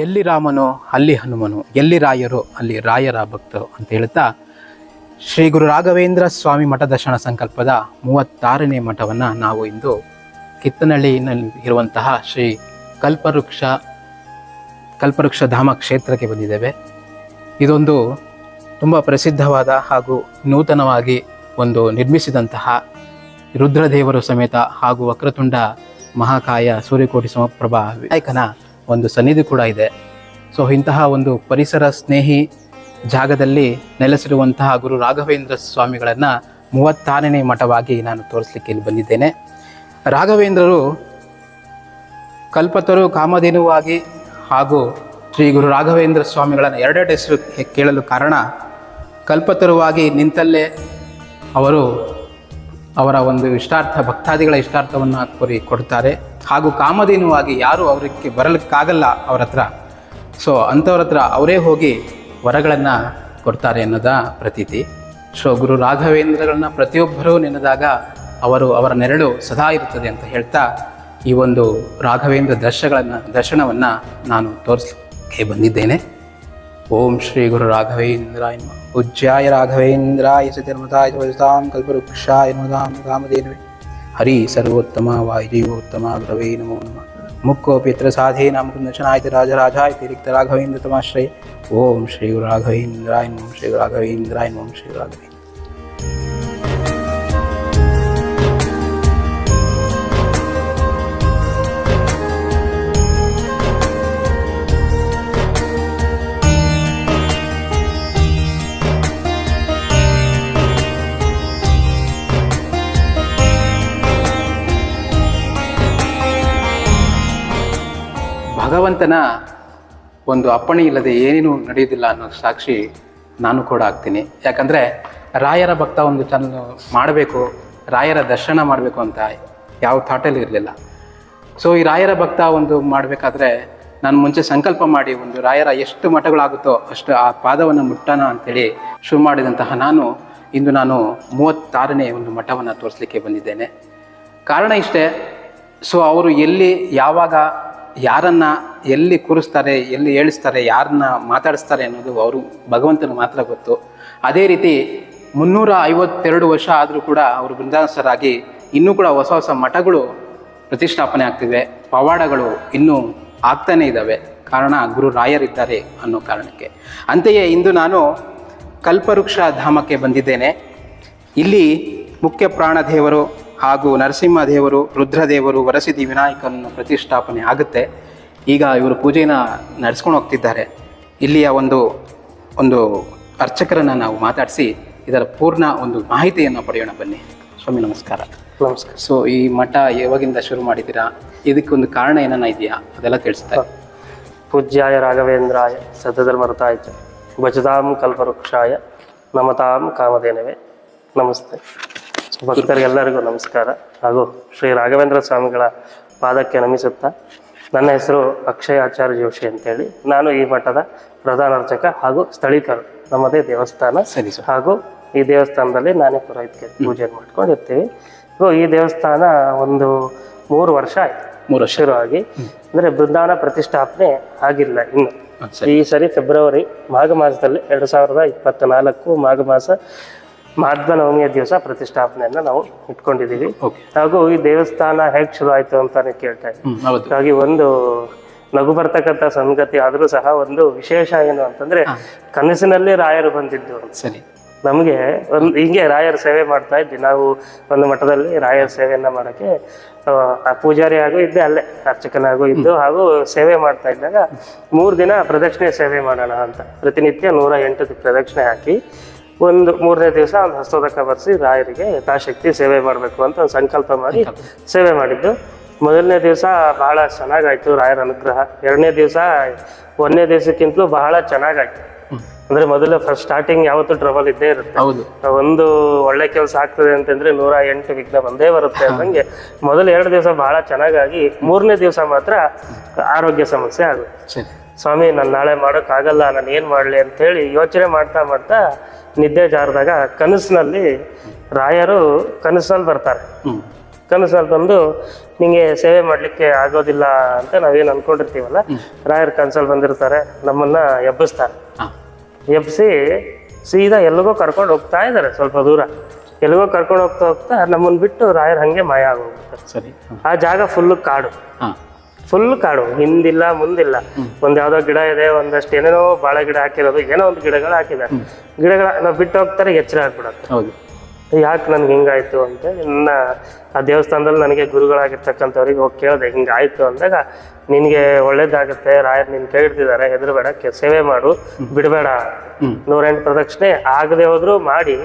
ಎಲ್ಲಿ ರಾಮನು ಅಲ್ಲಿ ಹನುಮನು, ಎಲ್ಲಿ ರಾಯರು ಅಲ್ಲಿ ರಾಯರ ಭಕ್ತರು ಅಂತ ಹೇಳ್ತಾ ಶ್ರೀ ಗುರು ರಾಘವೇಂದ್ರ ಸ್ವಾಮಿ ಮಠ ದರ್ಶನ ಸಂಕಲ್ಪದ ಮೂವತ್ತಾರನೇ ಮಠವನ್ನು ನಾವು ಇಂದು ಕಿತ್ತನಹಳ್ಳಿಯಲ್ಲಿ ಇರುವಂತಹ ಶ್ರೀ ಕಲ್ಪವೃಕ್ಷ ಕಲ್ಪವೃಕ್ಷ ಧಾಮ ಕ್ಷೇತ್ರಕ್ಕೆ ಬಂದಿದ್ದೇವೆ. ಇದೊಂದು ತುಂಬ ಪ್ರಸಿದ್ಧವಾದ ಹಾಗೂ ನೂತನವಾಗಿ ಒಂದು ನಿರ್ಮಿಸಿದಂತಹ ರುದ್ರದೇವರು ಸಮೇತ ಹಾಗೂ ವಕ್ರತುಂಡ ಮಹಾಕಾಯ ಸೂರ್ಯಕೋಟಿ ಸಮಪ್ರಭ ವಿನಾಯಕನ ಒಂದು ಸನ್ನಿಧಿ ಕೂಡ ಇದೆ. ಸೊ ಇಂತಹ ಒಂದು ಪರಿಸರ ಸ್ನೇಹಿ ಜಾಗದಲ್ಲಿ ನೆಲೆಸಿರುವಂತಹ ಗುರು ರಾಘವೇಂದ್ರ ಸ್ವಾಮಿಗಳನ್ನು ಮೂವತ್ತಾರನೇ ಮಠವಾಗಿ ನಾನು ತೋರಿಸಲಿಕ್ಕೆ ಇಲ್ಲಿ ಬಂದಿದ್ದೇನೆ. ರಾಘವೇಂದ್ರರು ಕಲ್ಪತರು ಕಾಮಧೇನುವಾಗಿ ಹಾಗೂ ಶ್ರೀ ಗುರು ರಾಘವೇಂದ್ರ ಸ್ವಾಮಿಗಳನ್ನು ಎರಡೆರಡು ಹೆಸರು ಕೇಳಲು ಕಾರಣ ಕಲ್ಪತರುವಾಗಿ ನಿಂತಲ್ಲೇ ಅವರು ಅವರ ಒಂದು ಇಷ್ಟಾರ್ಥ ಭಕ್ತಾದಿಗಳ ಇಷ್ಟಾರ್ಥವನ್ನು ಕೋರಿ ಕೊಡ್ತಾರೆ. ಹಾಗೂ ಕಾಮಧೇನುವಾಗಿ ಯಾರೂ ಅವರಿಗೆ ಬರಲಿಕ್ಕಾಗಲ್ಲ ಅವರ ಹತ್ರ. ಸೊ ಅಂಥವ್ರ ಹತ್ರ ಅವರೇ ಹೋಗಿ ವರಗಳನ್ನು ಕೊಡ್ತಾರೆ ಅನ್ನೋದ ಪ್ರತೀತಿ. ಸೊ ಗುರು ರಾಘವೇಂದ್ರಗಳನ್ನ ಪ್ರತಿಯೊಬ್ಬರೂ ನೆನೆದಾಗ ಅವರು ಅವರ ನೆರಳು ಸದಾ ಇರುತ್ತದೆ ಅಂತ ಹೇಳ್ತಾ ಈ ಒಂದು ರಾಘವೇಂದ್ರ ದರ್ಶಗಳನ್ನು, ದರ್ಶನವನ್ನು ನಾನು ತೋರಿಸಲಿಕ್ಕೆ ಬಂದಿದ್ದೇನೆ. ಓಂ ಶ್ರೀ ಗುರು ರಾಘವೇಂದ್ರಾಯ ಉಜ್ಜಾಯ ರಾಘವೇಂದ್ರಾಯ ಸತಿರ್ಮತಾಯ ವಜತಾಂ ಕಲ್ಪವೃಕ್ಷಾಯ ನಮದಾಂ ಕಾಮಧೇನುವೆ ಹರಿ ಸರ್ವೋತ್ತಮ ವಾಯುಜೀವೋತ್ತಮ ಗುರವೇ ನಮೋ ನಮಃ ಮುಕ್ಕೋಪಿ ಯತ್ರ ಸಾಧೇನ ಮುಕುಂದಶನಾಯ ರಾಜರಾಜಾಯ ತಿರಿಕ್ತ ರಾಘವೇಂದ್ರ ತಮಾಶ್ರಯ ಓಂ ಶ್ರೀ ಗುರು ರಾಘವೇಂದ್ರಾಯ ನಮಃ ಶ್ರೀ ಗುರು ರಾಘವೇಂದ್ರಾಯ ನಮಃ ಭಗವಂತನ ಒಂದು ಅಪ್ಪಣೆ ಇಲ್ಲದೆ ಏನೇನು ನಡೆಯುವುದಿಲ್ಲ ಅನ್ನೋ ಸಾಕ್ಷಿ ನಾನು ಕೂಡ ಆಗ್ತೀನಿ. ಯಾಕಂದರೆ ರಾಯರ ಭಕ್ತ ಒಂದು ಚಾನಲ್ ಮಾಡಬೇಕು, ರಾಯರ ದರ್ಶನ ಮಾಡಬೇಕು ಅಂತ ಯಾವ ಥಾಟಲ್ಲಿ ಇರಲಿಲ್ಲ. ಸೊ ಈ ರಾಯರ ಭಕ್ತ ಒಂದು ಮಾಡಬೇಕಾದ್ರೆ ನಾನು ಮುಂಚೆ ಸಂಕಲ್ಪ ಮಾಡಿ ಒಂದು ರಾಯರ ಎಷ್ಟು ಮಠಗಳಾಗುತ್ತೋ ಅಷ್ಟು ಆ ಪಾದವನ್ನು ಮುಟ್ಟೋಣ ಅಂತೇಳಿ ಶುರು ಮಾಡಿದಂತಹ ನಾನು ಇಂದು ನಾನು ಮೂವತ್ತಾರನೇ ಒಂದು ಮಠವನ್ನು ತೋರಿಸಲಿಕ್ಕೆ ಬಂದಿದ್ದೇನೆ. ಕಾರಣ ಇಷ್ಟೇ ಸೊ ಅವರು ಎಲ್ಲಿ ಯಾವಾಗ ಯಾರನ್ನ ಎಲ್ಲಿ ಕೂರಿಸ್ತಾರೆ, ಎಲ್ಲಿ ಏಳಿಸ್ತಾರೆ, ಯಾರನ್ನ ಮಾತಾಡಿಸ್ತಾರೆ ಅನ್ನೋದು ಅವರು ಭಗವಂತನ ಮಾತ್ರ ಗೊತ್ತು. ಅದೇ ರೀತಿ ಮುನ್ನೂರ ಐವತ್ತೆರಡು ವರ್ಷ ಆದರೂ ಕೂಡ ಅವರು ಬೃಂದಾಸರಾಗಿ ಇನ್ನೂ ಕೂಡ ಹೊಸ ಹೊಸ ಮಠಗಳು ಪ್ರತಿಷ್ಠಾಪನೆ ಆಗ್ತಿವೆ. ಪವಾಡಗಳು ಇನ್ನೂ ಆಗ್ತಾನೇ ಇದ್ದಾವೆ ಕಾರಣ ಗುರು ರಾಯರಿದ್ದಾರೆ ಅನ್ನೋ ಕಾರಣಕ್ಕೆ. ಅಂತೆಯೇ ಇಂದು ನಾನು ಕಲ್ಪವೃಕ್ಷ ಧಾಮಕ್ಕೆ ಬಂದಿದ್ದೇನೆ. ಇಲ್ಲಿ ಮುಖ್ಯ ಪ್ರಾಣದೇವರು ಹಾಗೂ ನರಸಿಂಹ ದೇವರು ರುದ್ರದೇವರು ವರಸಿದ್ಧಿ ವಿನಾಯಕನ ಪ್ರತಿಷ್ಠಾಪನೆ ಆಗುತ್ತೆ. ಈಗ ಇವರು ಪೂಜೆನ ನಡೆಸ್ಕೊಂಡು ಹೋಗ್ತಿದ್ದಾರೆ. ಇಲ್ಲಿಯ ಒಂದು ಒಂದು ಅರ್ಚಕರನ್ನು ನಾವು ಮಾತಾಡಿಸಿ ಇದರ ಪೂರ್ಣ ಒಂದು ಮಾಹಿತಿಯನ್ನು ಪಡೆಯೋಣ ಬನ್ನಿ. ಸ್ವಾಮಿ ನಮಸ್ಕಾರ. ನಮಸ್ಕಾರ. ಸೊ ಈ ಮಠ ಯಾವಾಗಿಂದ ಶುರು ಮಾಡಿದ್ದೀರಾ? ಇದಕ್ಕೊಂದು ಕಾರಣ ಏನನ್ನ ಇದೆಯಾ? ಅದೆಲ್ಲ ತಿಳಿಸ್ತಾರೆ ಪೂಜ್ಯಾಯ ರಾಘವೇಂದ್ರಾಯ ಸತಧರ್ಮರತಾಯ ಭಜತಾಂ ಕಲ್ಪವೃಕ್ಷಾಯ ನಮತಾಂ ಕಾಮಧೇನವೇ. ನಮಸ್ತೆ. ಭಕ್ತರಿಗೆಲ್ಲರಿಗೂ ನಮಸ್ಕಾರ. ಹಾಗೂ ಶ್ರೀ ರಾಘವೇಂದ್ರ ಸ್ವಾಮಿಗಳ ಪಾದಕ್ಕೆ ನಮಿಸುತ್ತಾ ನನ್ನ ಹೆಸರು ಅಕ್ಷಯ ಆಚಾರ್ಯ ಜೋಶಿ ಅಂತೇಳಿ ನಾನು ಈ ಮಠದ ಪ್ರಧಾನ ಅರ್ಚಕ ಹಾಗೂ ಸ್ಥಳೀಕರು. ನಮ್ಮದೇ ದೇವಸ್ಥಾನ. ಸರಿ ಹಾಗೂ ಈ ದೇವಸ್ಥಾನದಲ್ಲಿ ನಾನೇ ಪುರೋಹಿತಕ್ಕೆ ಪೂಜೆ ಮಾಡ್ಕೊಂಡಿರ್ತೀವಿ. ಈ ದೇವಸ್ಥಾನ ಒಂದು ಮೂರು ವರ್ಷ ಆಯ್ತು. ಮೂರು ವರ್ಷ. ಶುರುವಾಗಿ ಅಂದ್ರೆ ಬೃಂದಾವನ ಪ್ರತಿಷ್ಠಾಪನೆ ಆಗಿಲ್ಲ ಇನ್ನು. ಈ ಸರಿ ಫೆಬ್ರವರಿ ಮಾಘ ಮಾಸದಲ್ಲಿ ಎರಡು ಸಾವಿರದ ಇಪ್ಪತ್ತ ನಾಲ್ಕು ಮಾಘ ಮಾಸ ನವಮಿಯ ದಿವಸ ಪ್ರತಿಷ್ಠಾಪನೆಯನ್ನ ನಾವು ಇಟ್ಕೊಂಡಿದೀವಿ ಹಾಗೂ ಈ ದೇವಸ್ಥಾನ ಹೇಗೆ ಶುರು ಆಯ್ತು ಅಂತಾನೆ ಕೇಳ್ತಾ ಇದ್ದೀವಿ ಹಾಗಾಗಿ ಒಂದು ನಗು ಬರ್ತಕ್ಕಂಥ ಸಂಗತಿ ಆದ್ರೂ ಸಹ ಒಂದು ವಿಶೇಷ ಏನು ಅಂತಂದ್ರೆ ಕನಸಿನಲ್ಲಿ ರಾಯರು ಬಂದಿದ್ದು ಸರಿ. ನಮಗೆ ಒಂದು ಹಿಂಗೆ ರಾಯರ ಸೇವೆ ಮಾಡ್ತಾ ಇದ್ವಿ. ನಾವು ಒಂದು ಮಠದಲ್ಲಿ ರಾಯರ ಸೇವೆಯನ್ನ ಮಾಡಕ್ಕೆ ಆ, ಪೂಜಾರಿ ಆಗು ಇದ್ದೆ ಅಲ್ಲೇ ಅರ್ಚಕನಾಗೂ ಇದ್ದು ಹಾಗೂ ಸೇವೆ ಮಾಡ್ತಾ ಇದ್ದಾಗ ಮೂರು ದಿನ ಪ್ರದಕ್ಷಿಣೆ ಸೇವೆ ಮಾಡೋಣ ಅಂತ. ಪ್ರತಿನಿತ್ಯ ನೂರ ಎಂಟು ಪ್ರದಕ್ಷಿಣೆ ಹಾಕಿ ಒಂದು ಮೂರನೇ ದಿವಸ ಒಂದು ಹಸ್ತೋದಕ ಬರ್ಸಿ ರಾಯರಿಗೆ ಯಥಾಶಕ್ತಿ ಸೇವೆ ಮಾಡಬೇಕು ಅಂತ ಒಂದು ಸಂಕಲ್ಪ ಮಾಡಿ ಸೇವೆ ಮಾಡಿದ್ದು. ಮೊದಲನೇ ದಿವಸ ಬಹಳ ಚೆನ್ನಾಗಾಯ್ತು ರಾಯರ ಅನುಗ್ರಹ. ಎರಡನೇ ದಿವಸ ಒಂದನೇ ದಿವಸಕ್ಕಿಂತಲೂ ಬಹಳ ಚೆನ್ನಾಗಾಯ್ತು. ಅಂದ್ರೆ ಮೊದಲು ಫಸ್ಟ್ ಸ್ಟಾರ್ಟಿಂಗ್ ಯಾವತ್ತೂ ಟ್ರಬಲ್ ಇದ್ದೇ ಇರುತ್ತೆ. ಹೌದು. ಒಂದು ಒಳ್ಳೆ ಕೆಲಸ ಆಗ್ತದೆ ಅಂತಂದ್ರೆ ನೂರ ಎಂಟು ವಿಘ್ನ ಬಂದೇ ಬರುತ್ತೆ ಅಂದಂಗೆ ಮೊದಲು ಎರಡು ದಿವಸ ಬಹಳ ಚೆನ್ನಾಗಾಗಿ ಮೂರನೇ ದಿವಸ ಮಾತ್ರ ಆರೋಗ್ಯ ಸಮಸ್ಯೆ ಆಗುತ್ತೆ. ಸ್ವಾಮಿ ನಾನು ನಾಳೆ ಮಾಡೋಕ್ಕಾಗಲ್ಲ ನಾನು ಏನು ಮಾಡಲಿ ಅಂತೇಳಿ ಯೋಚನೆ ಮಾಡ್ತಾ ಮಾಡ್ತಾ ನಿದ್ದೆ ಜಾರಿದಾಗ ಕನಸಿನಲ್ಲಿ ರಾಯರು ಕನಸಲ್ಲಿ ಬರ್ತಾರೆ. ಕನಸಲ್ಲಿ ಬಂದು ನಿಂಗೆ ಸೇವೆ ಮಾಡಲಿಕ್ಕೆ ಆಗೋದಿಲ್ಲ ಅಂತ ನಾವೇನು ಅಂದ್ಕೊಂಡಿರ್ತೀವಲ್ಲ ರಾಯರ್ ಕನಸಲ್ಲಿ ಬಂದಿರ್ತಾರೆ ನಮ್ಮನ್ನು ಎಬ್ಬಿಸ್ತಾರೆ. ಎಬ್ಬಿಸಿ ಸೀದಾ ಎಲ್ಲಿಗೋ ಕರ್ಕೊಂಡು ಹೋಗ್ತಾ ಇದ್ದಾರೆ ಸ್ವಲ್ಪ ದೂರ. ಎಲ್ಲಿಗೋ ಕರ್ಕೊಂಡು ಹೋಗ್ತಾ ಹೋಗ್ತಾ ನಮ್ಮನ್ನು ಬಿಟ್ಟು ರಾಯರ್ ಹಂಗೆ ಮಾಯ ಆಗೋಗ್ಬಿಡ್ತಾರೆ. ಸರಿ. ಆ ಜಾಗ ಫುಲ್ಲು ಕಾಡು. ಫುಲ್ ಕಾಡು ಹಿಂದಿಲ್ಲ ಮುಂದಿಲ್ಲ. ಒಂದ್ ಯಾವ್ದೋ ಗಿಡ ಇದೆ ಒಂದಷ್ಟು ಏನೇನೋ ಬಾಳೆ ಗಿಡ ಹಾಕಿರೋದು ಏನೋ ಒಂದು ಗಿಡಗಳು ಹಾಕಿದೆ. ಗಿಡಗಳ ನಾವು ಬಿಟ್ಟು ಹೋಗ್ತಾರೆ ಎಚ್ಚರ ಆಗ್ಬಿಡತ್ತೆ. ಯಾಕೆ ನನ್ಗೆ ಹಿಂಗಾಯ್ತು ಅಂತ ನನ್ನ ಆ ದೇವಸ್ಥಾನದಲ್ಲಿ ನನಗೆ ಗುರುಗಳಾಗಿರ್ತಕ್ಕಂಥವ್ರಿಗೆ ಹೋಗಿ ಕೇಳಿದೆ ಹಿಂಗಾಯ್ತು ಅಂದಾಗ ನಿನಗೆ ಒಳ್ಳೇದಾಗುತ್ತೆ ರಾಯರ್ ನಿನ್ ಕೇಳ್ತಿದ್ದಾರೆ ಹೆದರ್ಬೇಡ ಸೇವೆ ಮಾಡು ಬಿಡಬೇಡ. ನೂರೆಂಟು ಪ್ರದಕ್ಷಿಣೆ ಆಗದೆ ಹೋದ್ರು ಮಾಡಿ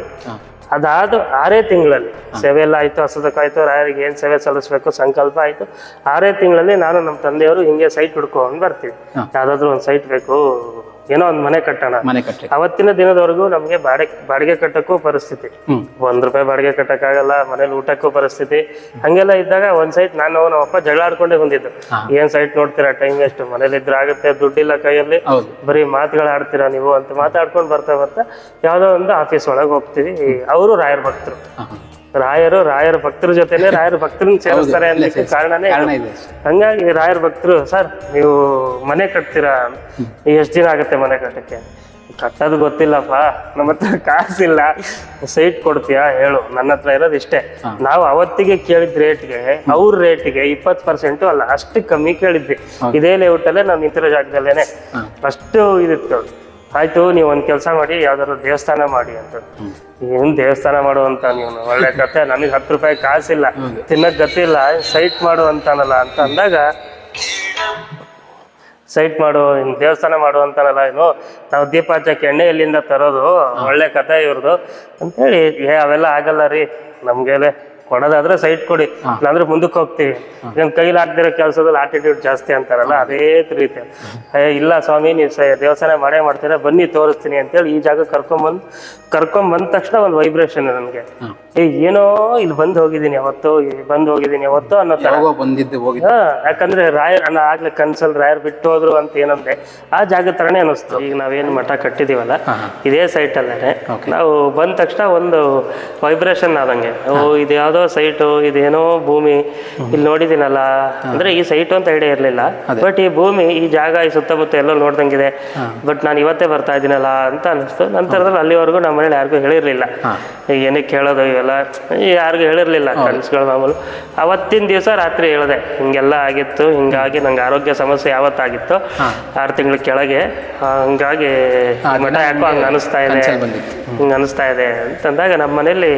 ಅದಾದ ಆರೇ ತಿಂಗಳಲ್ಲಿ ಸೇವೆ ಎಲ್ಲ ಆಯ್ತು ಹಸದಕ್ಕಾಯ್ತು ರಾಯರಿಗೆ ಏನ್ ಸೇವೆ ಸಲ್ಲಿಸ್ಬೇಕು ಸಂಕಲ್ಪ ಆಯ್ತು. ಆರೇ ತಿಂಗಳಲ್ಲಿ ನಾನು ನಮ್ಮ ತಂದೆಯವರು ಹಿಂಗೆ ಸೈಟ್ ಹುಡ್ಕೊಂಡು ಬರ್ತೀವಿ. ಯಾವುದಾದ್ರೂ ಯಾವ್ದಾದ್ರು ಒಂದು ಸೈಟ್ ಬೇಕು ಏನೋ ಒಂದ್ ಮನೆ ಕಟ್ಟೋಣ. ಮನೆ ಕಟ್ಟೆ ಅವತ್ತಿನ ದಿನದವರೆಗೂ ನಮ್ಗೆ ಬಾಡಿಗೆ ಬಾಡಿಗೆ ಕಟ್ಟಕ್ಕೂ ಪರಿಸ್ಥಿತಿ. ಒಂದ್ ರೂಪಾಯಿ ಬಾಡಿಗೆ ಕಟ್ಟಕ್ಕಾಗಲ್ಲ ಮನೇಲಿ ಊಟಕ್ಕೂ ಪರಿಸ್ಥಿತಿ. ಹಂಗೆಲ್ಲ ಇದ್ದಾಗ ಒಂದ್ ಸೈಟ್ ನಾನು ನಮ್ಮ ಅಪ್ಪ ಜಗಳ ಆಡ್ಕೊಂಡೇ ಬಂದಿದ್ದು. ಏನ್ ಸೈಟ್ ನೋಡ್ತೀರಾ ಟೈಮ್ ಎಷ್ಟು ಮನೇಲಿ ಇದ್ರೆ ಆಗುತ್ತೆ ದುಡ್ಡಿಲ್ಲ ಕೈಯಲ್ಲಿ. ಬರೀ ಮಾತುಗಳು ಆಡ್ತೀರಾ ನೀವು ಅಂತ ಮಾತಾಡ್ಕೊಂಡು ಬರ್ತಾ ಬರ್ತಾ ಯಾವ್ದೋ ಒಂದು ಆಫೀಸ್ ಒಳಗೆ ಹೋಗ್ತೀವಿ. ಅವರು ರಾಯರ್ ಭಕ್ತರು. ರಾಯರು ರಾಯರ ಭಕ್ತರ ಜೊತೆನೆ ರಾಯರ ಭಕ್ತರನ್ನ ಸೇರಿಸ್ತಾರೆ ಅನ್ನಕ್ಕೆ ಕಾರಣನೇ ಕಾರಣ ಇದು. ಹಂಗಾಗಿ ರಾಯರ ಭಕ್ತರು ಸರ್ ನೀವು ಮನೆ ಕಟ್ತೀರಾ? ಎಷ್ಟು ದಿನ ಆಗುತ್ತೆ ಮನೆ ಕಟ್ಟಕ್ಕೆ? ಕಟ್ಟೋದು ಗೊತ್ತಿಲ್ಲಪ್ಪ ನಮ್ಮ ಹತ್ರ ಕಾಸಿಲ್ಲ. ಸೈಟ್ ಕೊಡ್ತೀಯಾ? ಹೇಳು ನನ್ನ ಹತ್ರ ಇರೋದು ಇಷ್ಟೇ. ನಾವು ಅವತ್ತಿಗೆ ಕೇಳಿದ ರೇಟ್ಗೆ ಅವ್ರ ರೇಟ್ಗೆ ಇಪ್ಪತ್ತು ಪರ್ಸೆಂಟು ಅಲ್ಲ ಅಷ್ಟು ಕಮ್ಮಿ ಕೇಳಿದ್ವಿ. ಇದೇ ಲೇಔಟಲ್ಲೇ ನಾವು ನಿಂತಿರೋ ಜಾಗದಲ್ಲೇನೆ. ಅಷ್ಟು ಇದಿತ್ತು. ಆಯ್ತು ನೀವು ಒಂದು ಕೆಲಸ ಮಾಡಿ ಯಾವ್ದಾದ್ರು ದೇವಸ್ಥಾನ ಮಾಡಿ ಅಂತ. ಏನ್ ದೇವಸ್ಥಾನ ಮಾಡುವಂತ ನೀವು ಒಳ್ಳೆ ಕತೆ ನನಗೆ ಹತ್ತು ರೂಪಾಯಿ ಕಾಸಿಲ್ಲ. ತಿನ್ನಕ್ ಗತಿಲ್ಲ ಸೈಟ್ ಮಾಡು ಅಂತಾನಲ್ಲ ಅಂತ ಅಂದಾಗ ಸೈಟ್ ಮಾಡು ಹಿಂಗೆ ದೇವಸ್ಥಾನ ಮಾಡು ಅಂತಾನಲ್ಲ ಏನು ನಾವು ದೀಪ ಹಚ್ಚಕ್ಕೆ ಎಣ್ಣೆ ಎಲ್ಲಿಂದ ತರೋದು ಒಳ್ಳೆ ಕತೆ ಇವ್ರದ್ದು ಅಂತೇಳಿ ಏ ಅವೆಲ್ಲ ಆಗಲ್ಲ ರೀ ನಮ್ಗೆಲೆ. ಕೊಡೋದಾದ್ರೆ ಸೈಟ್ ಕೊಡಿ. ಇಲ್ಲಾಂದ್ರೆ ಮುಂದಕ್ಕೆ ಹೋಗ್ತೀವಿ. ನಮ್ಮ ಕೈಲಿ ಆಗ್ದಿರೋ ಕೆಲಸದಲ್ಲಿ ಆಟಿಟ್ಯೂಡ್ ಜಾಸ್ತಿ ಅಂತಾರಲ್ಲ ಅದೇ ರೀತಿ. ಇಲ್ಲ ಸ್ವಾಮಿ ನೀವು ಸ ದೇವಸ್ಥಾನ ಮಾಡೇ ಮಾಡ್ತೀರಾ ಬನ್ನಿ ತೋರಿಸ್ತೀನಿ ಅಂತೇಳಿ ಈ ಜಾಗ ಕರ್ಕೊಂಬಂದು ಕರ್ಕೊಂಡ್ ಬಂದ ತಕ್ಷಣ ಒಂದು ವೈಬ್ರೇಷನ್ ನನಗೆ. ಏ ಏನೋ ಇಲ್ಲಿ ಬಂದು ಹೋಗಿದ್ದೀನಿ ಅವತ್ತು ಬಂದು ಹೋಗಿದ್ದೀನಿ ಅವತ್ತು ಅನ್ನೋ ತರ. ಬಂದಿದ್ದು ಹಾ ಯಾಕಂದ್ರೆ ರಾಯರ್ ಅನ್ನ ಆಗ್ಲೇ ಕನ್ಸಲ್ ರಾಯರ್ ಬಿಟ್ಟು ಹೋದ್ರು ಅಂತ ಏನಂದ್ರೆ ಆ ಜಾಗ ತರನೇ ಅನಿಸ್ತು. ಈಗ ನಾವೇನು ಮಠ ಕಟ್ಟಿದೀವಲ್ಲ ಇದೇ ಸೈಟ್ ಅಲ್ಲೇ ನಾವು ಬಂದ ತಕ್ಷಣ ಒಂದು ವೈಬ್ರೇಷನ್ ಆದಂಗೆ. ಓ ಇದು ಯಾವ್ದೋ ಸೈಟು ಇದೇನೋ ಭೂಮಿ. ಇಲ್ಲಿ ನೋಡಿದ್ದೀನಲ್ಲ? ಅಂದ್ರೆ ಈ ಸೈಟ್ ಅಂತ ಐಡಿಯಾ ಇರಲಿಲ್ಲ. ಬಟ್ ಈ ಭೂಮಿ ಈ ಜಾಗ ಈ ಸುತ್ತಮುತ್ತ ಎಲ್ಲೋ ನೋಡ್ದಂಗಿದೆ. ಬಟ್ ನಾನು ಇವತ್ತೇ ಬರ್ತಾ ಇದ್ದೀನಲ್ಲ ಅಂತ ಅನಿಸ್ತು. ನಂತರದಲ್ಲಿ ಅಲ್ಲಿವರೆಗೂ ನಮ್ಮ ಮನೇಲಿ ಯಾರಿಗೂ ಹೇಳಿರ್ಲಿಲ್ಲ. ಏನಕ್ಕೆ ಕೇಳೋದು ಇವೆಲ್ಲ? ಯಾರಿಗೂ ಹೇಳಿರ್ಲಿಲ್ಲ ಕನಸುಗಳು ಮಾಮೂಲು. ಅವತ್ತಿನ ದಿವಸ ರಾತ್ರಿ ಹೇಳಿದೆ ಹಿಂಗೆಲ್ಲ ಆಗಿತ್ತು ಹಿಂಗಾಗಿ ನಂಗೆ ಆರೋಗ್ಯ ಸಮಸ್ಯೆ ಯಾವತ್ತಾಗಿತ್ತು ಆರು ತಿಂಗಳ ಕೆಳಗೆ ಹಂಗಾಗಿ ಮಠ ಯಾಕೋ ಹಂಗೆ ಅನಿಸ್ತಾ ಇದೆ. ಹಿಂಗೆ ಅನಿಸ್ತಾ ಇದೆ ಅಂತಂದಾಗ ನಮ್ಮ ಮನೇಲಿ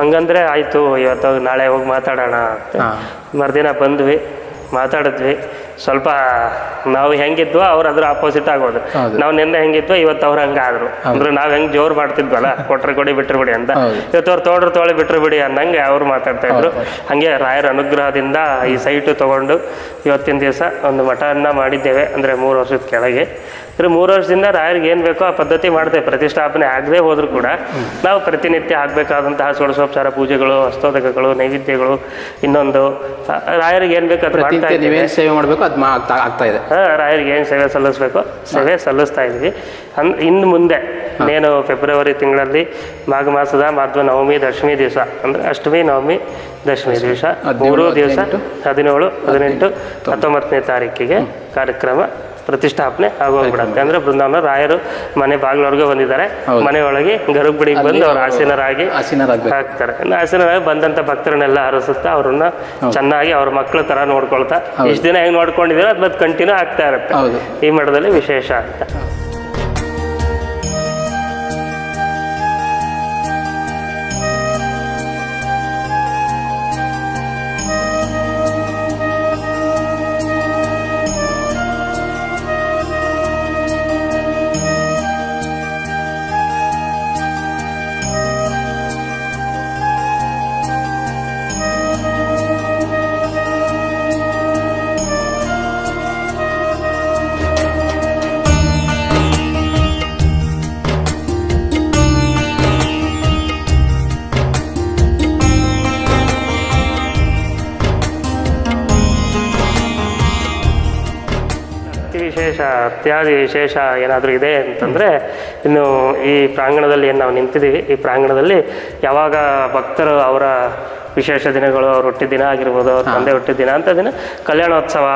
ಹಂಗಂದ್ರೆ ಆಯ್ತು ಇವತ್ತು ನಾಳೆ ಹೋಗಿ ಮಾತಾಡೋಣ. ಮರುದಿನ ಬಂದ್ವಿ ಮಾತಾಡಿದ್ವಿ. ಸ್ವಲ್ಪ ನಾವು ಹೆಂಗಿದ್ವೋ ಅವ್ರು ಅದ್ರ ಆಪೋಸಿಟ್ ಆಗೋದು. ನಾವು ನಿನ್ನೆ ಹೆಂಗಿದ್ವೋ ಇವತ್ತು ಅವ್ರು ಹಂಗಾದ್ರು ಅಂದ್ರೆ ನಾವ್ ಹೆಂಗ್ ಜೋರ್ ಮಾಡ್ತಿದ್ವಲ್ಲ ಕೊಟ್ರೆ ಕೊಡಿ ಬಿಟ್ರು ಬಿಡಿ ಅಂತ. ಇವತ್ತು ಅವ್ರು ತೋಡ್ರು ತೋಳಿ ಬಿಟ್ರು ಬಿಡಿ ಅನ್ನಂಗೆ ಅವ್ರು ಮಾತಾಡ್ತಾ ಇದ್ರು. ಹಂಗೆ ರಾಯರ ಅನುಗ್ರಹದಿಂದ ಈ ಸೈಟು ತಗೊಂಡು ಇವತ್ತಿನ ದಿವಸ ಒಂದು ಮಠವನ್ನ ಮಾಡಿದ್ದೇವೆ. ಅಂದ್ರೆ ಮೂರು ವರ್ಷದ ಕೆಳಗೆ. ಅಂದ್ರೆ ಮೂರು ವರ್ಷದಿಂದ ರಾಯರಿಗೆ ಏನು ಬೇಕೋ ಆ ಪದ್ಧತಿ ಮಾಡ್ತೇವೆ. ಪ್ರತಿಷ್ಠಾಪನೆ ಆಗದೆ ಹೋದ್ರು ಕೂಡ ನಾವು ಪ್ರತಿನಿತ್ಯ ಆಗಬೇಕಾದಂತಹ ಷೋಡಶೋಪಚಾರ ಪೂಜೆಗಳು ಹಸ್ತೋದಕಗಳು ನೈವೇದ್ಯಗಳು ಇನ್ನೊಂದು. ರಾಯರಿಗೆ ಏನು ಬೇಕು ಅದು ಮಾಡ್ತಾ ಪ್ರತಿನಿತ್ಯ ಇದ್ದೀವಿ. ಸೇವೆ ಮಾಡಬೇಕು ಅದು ಆಗ್ತಾ ಇದೆ. ಹಾಂ ರಾಯರಿಗೆ ಏನು ಸೇವೆ ಸಲ್ಲಿಸಬೇಕು ಸೇವೆ ಸಲ್ಲಿಸ್ತಾ ಇದ್ವಿ ಅನ್ ಇನ್ನು ಮುಂದೆ ಇನ್ನೇನು ಫೆಬ್ರವರಿ ತಿಂಗಳಲ್ಲಿ ಮಾಘ ಮಾಸದ ಮಾಧ್ವ ನವಮಿ ದಶಮಿ ದಿವಸ ಅಂದ್ರೆ ಅಷ್ಟಮಿ ನವಮಿ ದಶಮಿ ದಿವಸ ಮೂರು ದಿವಸ ಹದಿನೇಳು ಹದಿನೆಂಟು ಹತ್ತೊಂಬತ್ತನೇ ತಾರೀಕಿಗೆ ಕಾರ್ಯಕ್ರಮ ಪ್ರತಿಷ್ಠಾಪನೆ ಆಗೋಗ್ಬಿಡತ್ತೆ. ಅಂದ್ರೆ ಬೃಂದಾವನ ರಾಯರು ಮನೆ ಬಾಗಿಲವರೆಗೆ ಬಂದಿದ್ದಾರೆ. ಮನೆ ಒಳಗೆ ಗರ್ಭಗುಡಿಗೆ ಬಂದು ಅವ್ರ ಆಸೀನರಾಗಿ ಹಾಕ್ತಾರೆ. ಆಸೀನರಾಗಿ ಬಂದಂತ ಭಕ್ತರನ್ನೆಲ್ಲ ಹರಸುತ್ತಾ ಅವ್ರನ್ನ ಚೆನ್ನಾಗಿ ಅವ್ರ ಮಕ್ಕಳ ತರ ನೋಡ್ಕೊಳ್ತಾ ಇಷ್ಟು ದಿನ ಹೆಂಗ್ ನೋಡ್ಕೊಂಡಿದ್ದೀರೋ ಅದ್ ಮತ್ತೆ ಕಂಟಿನ್ಯೂ ಆಗ್ತಾ ಇರುತ್ತೆ. ಈ ಮಠದಲ್ಲಿ ವಿಶೇಷ ಅತಿ. ಅತ್ಯಾದಿ ವಿಶೇಷ ಏನಾದರೂ ಇದೆ ಅಂತಂದರೆ ಇನ್ನು ಈ ಪ್ರಾಂಗಣದಲ್ಲಿ ಏನು ನಾವು ನಿಂತಿದ್ದೀವಿ ಈ ಪ್ರಾಂಗಣದಲ್ಲಿ ಯಾವಾಗ ಭಕ್ತರು ಅವರ ವಿಶೇಷ ದಿನಗಳು ಅವ್ರ ಹುಟ್ಟಿದ ದಿನ ಆಗಿರ್ಬೋದು ಅವ್ರ ತಂದೆ ಹುಟ್ಟಿದ ದಿನ ಅಂತ ದಿನ ಕಲ್ಯಾಣೋತ್ಸವ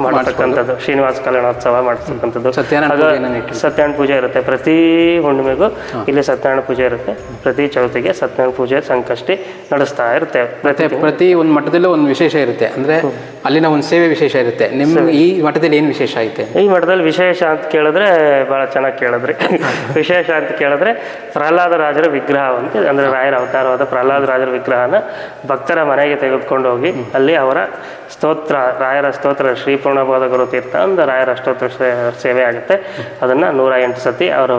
ಮಾಡತಕ್ಕಂಥದ್ದು ಶ್ರೀನಿವಾಸ ಕಲ್ಯಾಣೋತ್ಸವ ಮಾಡ್ತಕ್ಕಂಥದ್ದು. ಸತ್ಯನಾರಾಯಣ ಪೂಜೆ ಇರುತ್ತೆ. ಪ್ರತಿ ಹುಣ್ಣಿಮೆಗೂ ಇಲ್ಲಿ ಸತ್ಯನಾರಾಯಣ ಪೂಜೆ ಇರುತ್ತೆ. ಪ್ರತಿ ಚೌತಿಗೆ ಸತ್ಯನಾರಾಯಣ ಪೂಜೆ ಸಂಕಷ್ಟಿ ನಡೆಸ್ತಾ ಇರುತ್ತೆ. ಪ್ರತಿ ಪ್ರತಿ ಒಂದು ಮಠದಲ್ಲೂ ಒಂದು ವಿಶೇಷ ಇರುತ್ತೆ. ಅಂದ್ರೆ ಅಲ್ಲಿನ ಒಂದು ಸೇವೆ ವಿಶೇಷ ಇರುತ್ತೆ. ನಿಮ್ಮ ಈ ಮಠದಲ್ಲಿ ಏನು ವಿಶೇಷ ಐತೆ? ಈ ಮಠದಲ್ಲಿ ವಿಶೇಷ ಅಂತ ಕೇಳಿದ್ರೆ ಬಹಳ ಚೆನ್ನಾಗಿ ಕೇಳಿದ್ರಿ. ವಿಶೇಷ ಅಂತ ಕೇಳಿದ್ರೆ ಪ್ರಹ್ಲಾದ ರಾಜರ ವಿಗ್ರಹ ಅಂತ ಅಂದ್ರೆ ರಾಯರ ಅವತಾರವಾದ ಪ್ರಹ್ಲಾದ ರಾಜರ ವಿಗ್ರಹನ ಭಕ್ತರ ಮನೆಗೆ ತೆಗೆದುಕೊಂಡು ಹೋಗಿ ಅಲ್ಲಿ ಅವರ ಸ್ತೋತ್ರ ರಾಯರ ಸ್ತೋತ್ರ ಶ್ರೀ ಪೂರ್ಣಬೋಧ ಗುರು ತೀರ್ಥ ಒಂದು ರಾಯರ ಅಷ್ಟೋತ್ತರ ಸೇವೆ ಆಗುತ್ತೆ. ಅದನ್ನು ನೂರ ಎಂಟು ಸತಿ ಅವರ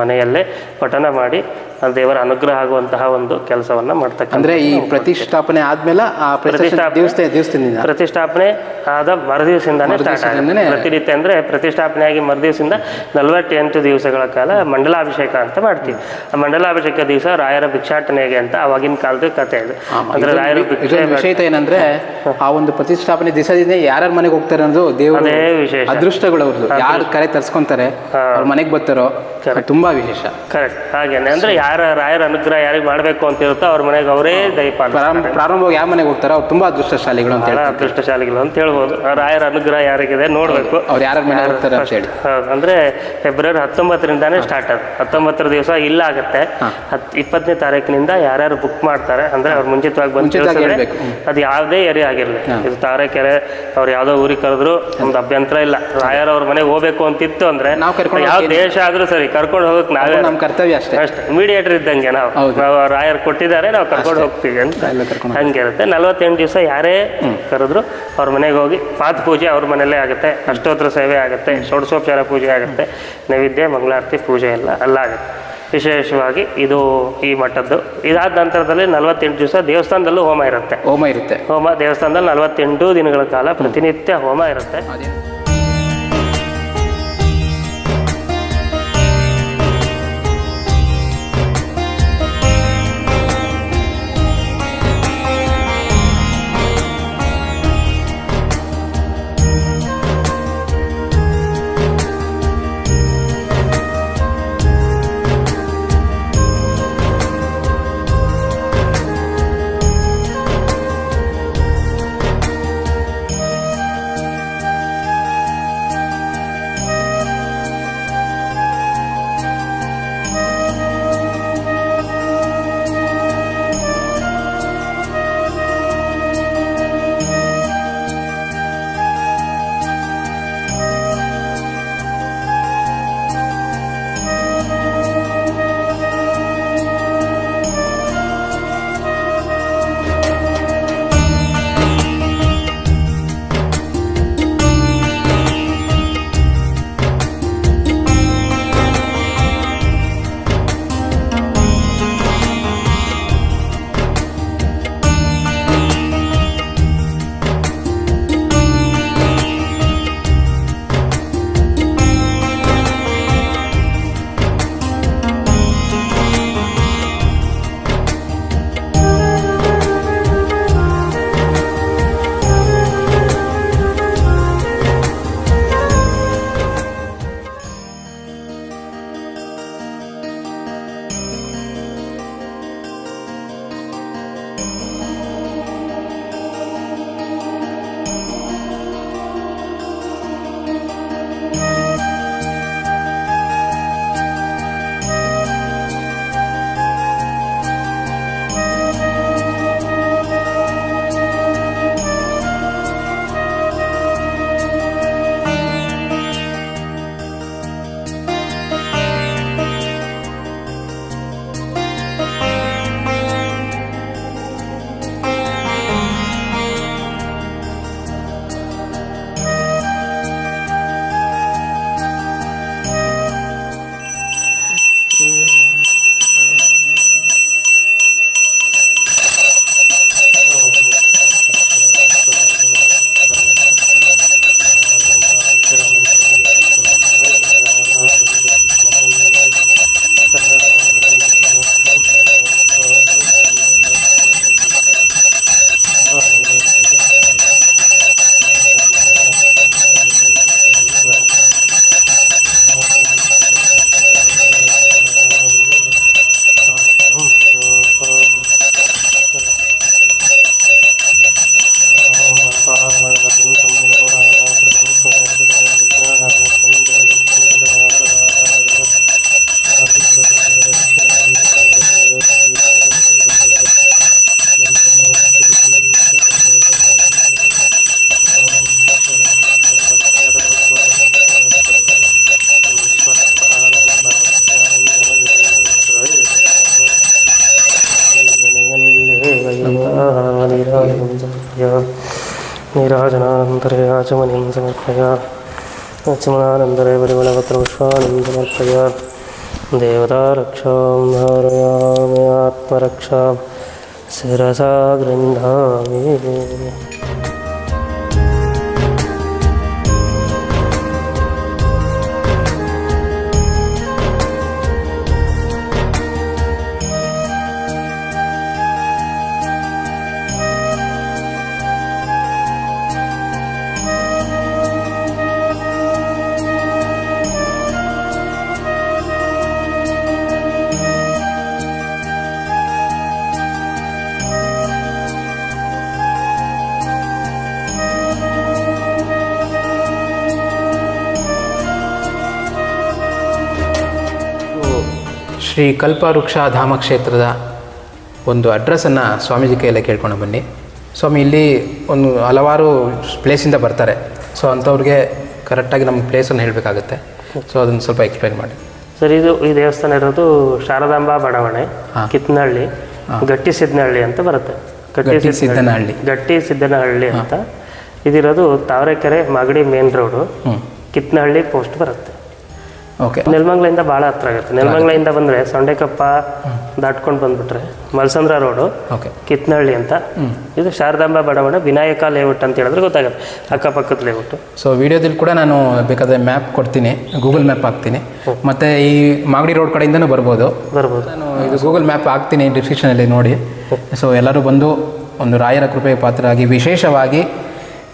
ಮನೆಯಲ್ಲೇ ಪಠನ ಮಾಡಿ ದೇವರ ಅನುಗ್ರಹ ಆಗುವಂತಹ ಒಂದು ಕೆಲಸವನ್ನ ಮಾಡ್ತಕ್ಕಂಥ ಅಂದ್ರೆ ಈ ಪ್ರತಿಷ್ಠಾಪನೆ ಆದ್ಮೇಲೆ ಆ ಪ್ರತಿಷ್ಠಾ ದಿವಸ ದಿವಸದಿಂದ ಪ್ರತಿಷ್ಠಾಪನೆ ಆದ ಮರುದಿವಸದಿಂದಾನೇ ಸ್ಟಾರ್ಟ್ ಆಗುತ್ತೆ. ಪ್ರತಿನಿತ್ಯ ಅಂದ್ರೆ ಪ್ರತಿಷ್ಠಾಪನೆ ಆಗಿ ಮರುದಿವಸದಿಂದ ನಲವತ್ತೆಂಟು ದಿವಸಗಳ ಕಾಲ ಮಂಡಲಾಭಿಷೇಕ ಅಂತ ಮಾಡ್ತೀವಿ. ಆ ಮಂಡಲಾಭಿಷೇಕ ದಿವಸ ರಾಯರ ಭಿಕ್ಷಾಟನೆಗೆ ಅಂತ ಅವಾಗಿನ ಕಾಲದ ಕಥೆ ಇದು. ಅಂದ್ರೆ ರಾಯರ ವಿಷಯ ಏನಂದ್ರೆ ಆ ಒಂದು ಪ್ರತಿಷ್ಠಾಪನೆ ದಿವಸದಿಂದ ಯಾರ್ಯಾರ ಮನೆಗೆ ಹೋಗ್ತಾರೆ ಅನ್ನೋದು ದೇವರ ವಿಶೇಷ. ಅದೃಷ್ಟಗಳು ಅವ್ರದ್ದು ಯಾರು ಕರೆ ತರ್ಸ್ಕೊಂತಾರೆ ಅವ್ರ ಮನೆಗೆ ಬರ್ತಾರೋ ತುಂಬಾ ವಿಶೇಷ. ಕರೆಕ್ಟ್ ಹಾಗೆ ಅಂದ್ರೆ ಯಾರ ರಾಯರ ಅನುಗ್ರಹ ಯಾರಿಗೆ ಮಾಡ್ಬೇಕು ಅಂತ ಇರುತ್ತೋ ಅವ್ರ ಮನೆಗೆ ಅವರೇ ದಯಪಾಲ ಪ್ರಾರಂಭ ಪ್ರಾರಂಭವಾಗಿ ಯಾವ ಮನೆಗೆ ಹೋಗ್ತಾರೋ ಅವ್ರು ತುಂಬಾ ಅದೃಷ್ಟಶಾಲಿಗಳು ಅಂತ ಹೇಳಿ ಅದೃಷ್ಟ ಅದೃಷ್ಟಶಾಲಿಗಳು ಅಂತ ಹೇಳ್ಬೋದು. ರಾಯರ ಅನುಗ್ರಹ ಯಾರಿಗಿದೆ ನೋಡ್ಬೇಕು. ಅವ್ರು ಯಾರ ಮನೆ ಹೋಗ್ತಾರೆ ಅಂತ ಹೇಳಿ. ಅಂದ್ರೆ ಫೆಬ್ರವರಿ ಹತ್ತೊಂಬತ್ತರಿಂದಾನೇ ಸ್ಟಾರ್ಟ್ ಅದು. ಹತ್ತೊಂಬತ್ತರ ದಿವಸ ಇಲ್ಲ ಆಗುತ್ತೆ. ಹತ್ ಇಪ್ಪತ್ತನೇ ತಾರೀಕಿನಿಂದ ಯಾರ್ಯಾರು ಬುಕ್ ಮಾಡ್ತಾರೆ. ಅಂದ್ರೆ ಅವ್ರು ಮುಂಚಿತವಾಗಿ ಬಂದು. ಅದು ಯಾವುದೇ ಏರಿಯಾ ಆಗಿರಲಿ. ಇದು ತಾರೇಕೆರೆ ಅವ್ರು ಯಾವ್ದೋ ಊರಿಗೆ ಕರೆದ್ರು ಒಂದು ಅಭ್ಯಂತರ ಇಲ್ಲ. ರಾಯರ್ ಅವ್ರ ಮನೆಗೆ ಹೋಗ್ಬೇಕು ಅಂತಿತ್ತು ಅಂದ್ರೆ ಯಾವ ದೇಶ ಆದ್ರೂ ಸರಿ ಕರ್ಕೊಂಡು ಹೋಗಕ್ ನಾವೇ ನಮ್ಮ ಕರ್ತವ್ಯ ಅಷ್ಟೇ. ಅಷ್ಟೇ. ಮೀಡಿಯೇಟರ್ ಇದ್ದಂಗೆ ನಾವು. ನಾವು ರಾಯರ್ ಕೊಟ್ಟಿದ್ದಾರೆ ನಾವು ಕರ್ಕೊಂಡು ಹೋಗ್ತೀವಿ ಅಂತ. ಹಂಗೆ ಇರುತ್ತೆ ಹಂಗಿರುತ್ತೆ. ನಲವತ್ತೆಂಟು ದಿವಸ ಯಾರೇ ಕರೆದ್ರು ಅವ್ರ ಮನೆಗೆ ಹೋಗಿ ಪಾತ್ ಪೂಜೆ ಅವ್ರ ಮನೆಯಲ್ಲೇ ಆಗುತ್ತೆ. ಅಷ್ಟೋತ್ತರ ಸೇವೆ ಆಗುತ್ತೆ. ಷೋಡಶೋಪಚಾರ ಪೂಜೆ ಆಗುತ್ತೆ. ನೈವೇದ್ಯ ಮಂಗಳಾರತಿ ಪೂಜೆ ಎಲ್ಲ ಅಲ್ಲ ಆಗುತ್ತೆ. ವಿಶೇಷವಾಗಿ ಇದು ಈ ಮಠದ್ದು. ಇದಾದ ನಂತರದಲ್ಲಿ ನಲವತ್ತೆಂಟು ದಿವಸ ದೇವಸ್ಥಾನದಲ್ಲೂ ಹೋಮ ಇರುತ್ತೆ. ಹೋಮ ಇರುತ್ತೆ. ಹೋಮ ದೇವಸ್ಥಾನದಲ್ಲಿ ನಲವತ್ತೆಂಟು ದಿನಗಳ ಕಾಲ ಪ್ರತಿನಿತ್ಯ ಹೋಮ ಇರುತ್ತೆ. नीराजनं समर्पया नीराजनानन्तरे आचमनीं समर्पया आचमनानन्तरे परिमलपत्रपुष्पाणं समर्पया देवतारक्षां धारयामि आत्मरक्षां शिरसा गृह्णामि ಶ್ರೀ ಕಲ್ಪವೃಕ್ಷ ಧಾಮ ಕ್ಷೇತ್ರದ ಒಂದು ಅಡ್ರೆಸ್ಸನ್ನು ಸ್ವಾಮೀಜಿ ಕೈಯಲ್ಲೇ ಕೇಳ್ಕೊಂಡು ಬನ್ನಿ. ಸ್ವಾಮಿ ಇಲ್ಲಿ ಒಂದು ಹಲವಾರು ಪ್ಲೇಸಿಂದ ಬರ್ತಾರೆ. ಸೊ ಅಂಥವ್ರಿಗೆ ಕರೆಕ್ಟಾಗಿ ನಮ್ಮ ಪ್ಲೇಸನ್ನು ಹೇಳಬೇಕಾಗುತ್ತೆ. ಸೊ ಅದನ್ನು ಸ್ವಲ್ಪ ಎಕ್ಸ್ಪ್ಲೈನ್ ಮಾಡಿ. ಸರ್ ಇದು ಈ ದೇವಸ್ಥಾನ ಇರೋದು ಶಾರದಾಂಬಾ ಬಡಾವಣೆ. ಕಿತ್ನಹಳ್ಳಿ ಗಟ್ಟಿ ಸಿದ್ದನಹಳ್ಳಿ ಅಂತ ಬರುತ್ತೆ. ಗಟ್ಟಿ ಸಿದ್ದನಹಳ್ಳಿ. ಗಟ್ಟಿ ಸಿದ್ದನಹಳ್ಳಿ ಅಂತ. ಇದಿರೋದು Tavarekere Magadi main road Kitnahalli post ಬರುತ್ತೆ. ಓಕೆ ನೆಲಮಂಗ್ಲಿಂದ ಭಾಳ ಹತ್ರ ಆಗುತ್ತೆ. ನೆಲಮಂಗ್ಲಿಂದ ಬಂದರೆ ಸೊಂಡೆಕಪ್ಪ ದಾಟ್ಕೊಂಡು ಬಂದ್ಬಿಟ್ರೆ ಮಲ್ಸಂದ್ರ ರೋಡು ಓಕೆ ಕಿತ್ನಹಳ್ಳಿ ಅಂತ. ಇದು ಶಾರದಾಂಬಾ ಬಡಾವಣೆ ವಿನಾಯಕ ಲೇಔಟ್ ಅಂತ ಹೇಳಿದ್ರೆ ಗೊತ್ತಾಗುತ್ತೆ. ಅಕ್ಕಪಕ್ಕದ ಲೇಔಟ್ ಸೊ ವಿಡಿಯೋದಲ್ಲಿ ಕೂಡ ನಾನು ಬೇಕಾದರೆ ಮ್ಯಾಪ್ ಕೊಡ್ತೀನಿ ಗೂಗಲ್ ಮ್ಯಾಪ್ ಹಾಕ್ತೀನಿ. ಮತ್ತು ಈ ಮಾಗಡಿ ರೋಡ್ ಕಡೆಯಿಂದನೂ ಬರ್ಬೋದು. ಬರ್ಬೋದು. ನಾನು ಇದು ಗೂಗಲ್ ಮ್ಯಾಪ್ ಹಾಕ್ತೀನಿ ಡಿಸ್ಕ್ರಿಪ್ಷನಲ್ಲಿ ನೋಡಿ. ಸೊ ಎಲ್ಲರೂ ಬಂದು ಒಂದು ರಾಯರ ಕೃಪೆಯ ಪಾತ್ರ ಆಗಿ ವಿಶೇಷವಾಗಿ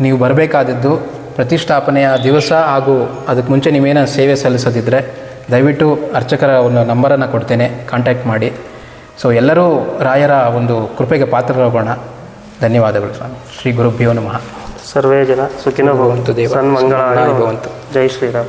ನೀವು ಬರಬೇಕಾದದ್ದು ಪ್ರತಿಷ್ಠಾಪನೆಯ ದಿವಸ ಹಾಗೂ ಅದಕ್ಕೆ ಮುಂಚೆ ನೀವೇನೋ ಸೇವೆ ಸಲ್ಲಿಸೋದಿದ್ದರೆ ದಯವಿಟ್ಟು ಅರ್ಚಕರ ಒಂದು ನಂಬರನ್ನು ಕೊಡ್ತೇನೆ ಕಾಂಟ್ಯಾಕ್ಟ್ ಮಾಡಿ. ಸೊ ಎಲ್ಲರೂ ರಾಯರ ಒಂದು ಕೃಪೆಗೆ ಪಾತ್ರರಾಗೋಣ. ಧನ್ಯವಾದಗಳು ಸ್ವಾಮಿ. ಶ್ರೀ ಗುರುಭ್ಯೋ ನಮಃ. ಸರ್ವೇ ಜನ ಸುಖಿನೋ ಭವಂತು. ದೇವ. ಮಂಗಳ ಭವಂತು. ಜೈ ಶ್ರೀರಾಮ್.